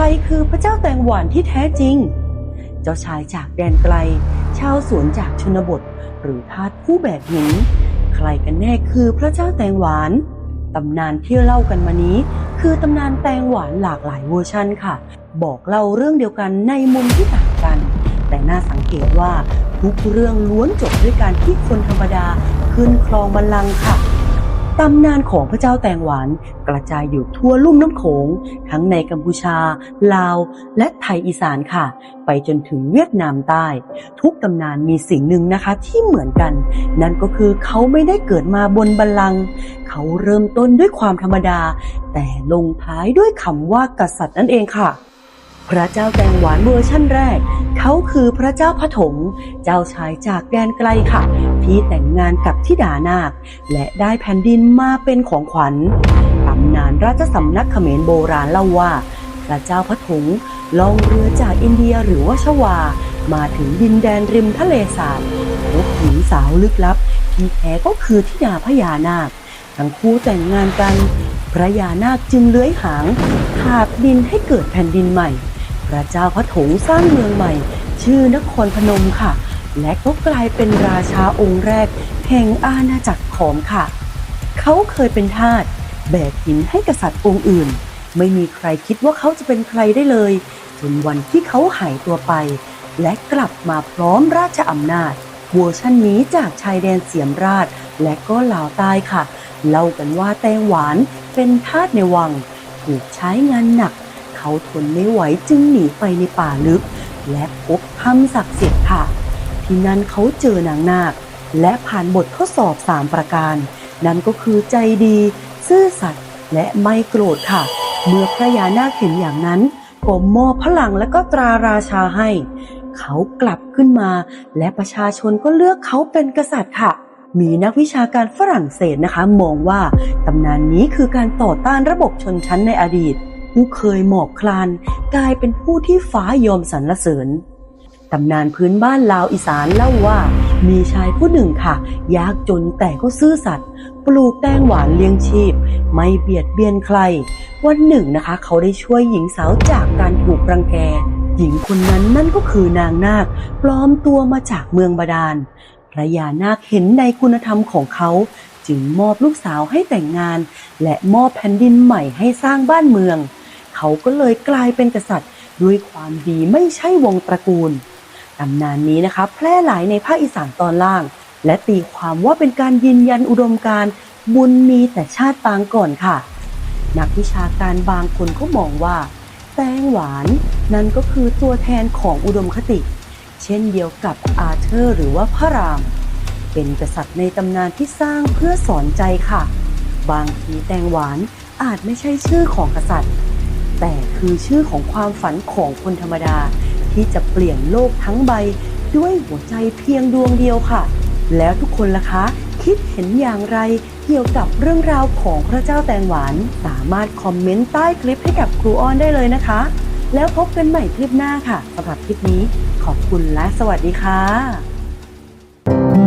รคือพระเจ้าแตงหวานที่แท้จริง เจ้าชายจากแดนไกล ชาวสวนจากชนบท หรือทาสผู้แบกหินใครกันแน่คือพระเจ้าแตงหวาน ตำนานที่เล่ากันมานี้ คือตำนานแตงหวานหลากหลายเวอร์ชันค่ะ บอกเล่าเรื่องเดียวกันในมุมที่ต่างกัน แต่น่าสังเกตว่าทุกเรื่องล้วนจบด้วยการที่คนธรรมดาขึ้นครองบัลลังก์ค่ะ ตำนานของพระเจ้าแตงหวานกระจายอยู่ทั่วลุ่มน้ำโขง ทั้งในกัมพูชา ลาว และไทยอีสานค่ะ ไปจนถึงเวียดนามใต้ ทุกตำนานมีสิ่งหนึ่งนะคะที่เหมือนกัน นั่นก็คือเขาไม่ได้เกิดมาบนบัลลังก์เขาเริ่มต้นด้วยความธรรมดา แต่ลงท้ายด้วยคำว่ากษัตริย์นั่นเองค่ะพระเจ้าแตงหวานเวอร์ชั่นแรก เขาคือพระเจ้าพระถงเจ้าชายจากแดนไกลค่ะ ที่แต่งงานกับธิดานาค และได้แผ่นดินมาเป็นของขวัญตำนานราชสำนักเขมรโบราณเล่าว่า พระเจ้าพระถงล่องเรือจากอินเดียหรือว่าชวา มาถึงดินแดนริมทะเลสาบพบหญิงสาวลึกลับ ที่แท้ก็คือธิดาพญานาค ทั้งคู่แต่งงานกันพระยานาคจึงเลื้อยหางถาบดินให้เกิดแผ่นดินใหม่ พระเจ้าพระถงสร้างเมืองใหม่ ชื่อนครพนมค่ะ และก็กลายเป็นราชาองค์แรก แห่งอาณาจักรขอมค่ะ เขาเคยเป็นทาสแบกหินให้กษัตริย์องค์อื่น ไม่มีใครคิดว่าเขาจะเป็นใครได้เลย จนวันที่เขาหายตัวไป และกลับมาพร้อมราชอำนาจเวอร์ชันนี้จากชายแดนเสียมราช และก็ลาวใต้ค่ะ เล่ากันว่าแตงหวานเป็นทาสในวัง ถูกใช้งานหนัก เขาทนไม่ไหวจึงหนีไปในป่าลึก และพบถ้ำศักดิ์สิทธิ์ค่ะ ที่นั่นเขาเจอนางนาค และผ่านบททดสอบ 3 ประการ นั่นก็คือใจดี ซื่อสัตย์และไม่โกรธค่ะ เมื่อพระยานาคเห็นอย่างนั้นก็มอบพลังและก็ตราราชาให้ เขากลับขึ้นมา และประชาชนก็เลือกเขาเป็นกษัตริย์ค่ะ มีนักวิชาการฝรั่งเศสนะคะ มองว่าตำนานนี้คือการต่อต้านระบบชนชั้นในอดีต ผู้เคยหมอบคลาน กลายเป็นผู้ที่ฟ้ายอมสรรเสริญำนานพื้นบ้านลาวอีสานเล่าว่า มีชายผู้หนึ่งค่ะ ยากจนแต่ก็ซื่อสัตย์ปลูกแตงหวานเลี้ยงชีพ ไม่เบียดเบียนใคร วันหนึ่งนะคะ เขาได้ช่วยหญิงสาวจากการถูกรังแก หญิงคนนั้นนั่นก็คือนางนาคปลอมตัวมาจากเมืองบาดาลพระยานาคเห็นในคุณธรรมของเขา จึงมอบลูกสาวให้แต่งงาน และมอบแผ่นดินใหม่ให้สร้างบ้านเมือง เขาก็เลยกลายเป็นกษัตริย์ด้วยความดีไม่ใช่วงตระกูล ตำนานนี้นะคะ แพร่หลายในภาคอีสานตอนล่าง และตีความว่าเป็นการยืนยันอุดมการบุญมีแต่ชาติปางก่อนค่ะ นักวิชาการบางคนก็มองว่า แตงหวานนั่นก็คือตัวแทนของอุดมคติ เช่นเดียวกับอาเธอร์หรือว่าพระราม เป็นกษัตริย์ในตำนานที่สร้างเพื่อสอนใจค่ะ บางทีแตงหวานอาจไม่ใช่ชื่อของกษัตริย์ แต่คือชื่อของความฝันของคนธรรมดา ที่จะเปลี่ยนโลกทั้งใบด้วยหัวใจเพียงดวงเดียวค่ะ แล้วทุกคนล่ะคะ คิดเห็นอย่างไรเกี่ยวกับเรื่องราวของพระเจ้าแตงหวาน สามารถคอมเมนต์ใต้คลิปให้กับครูออนได้เลยนะคะ แล้วพบกันใหม่คลิปหน้าค่ะสำหรับคลิปนี้ขอบคุณและสวัสดีค่ะ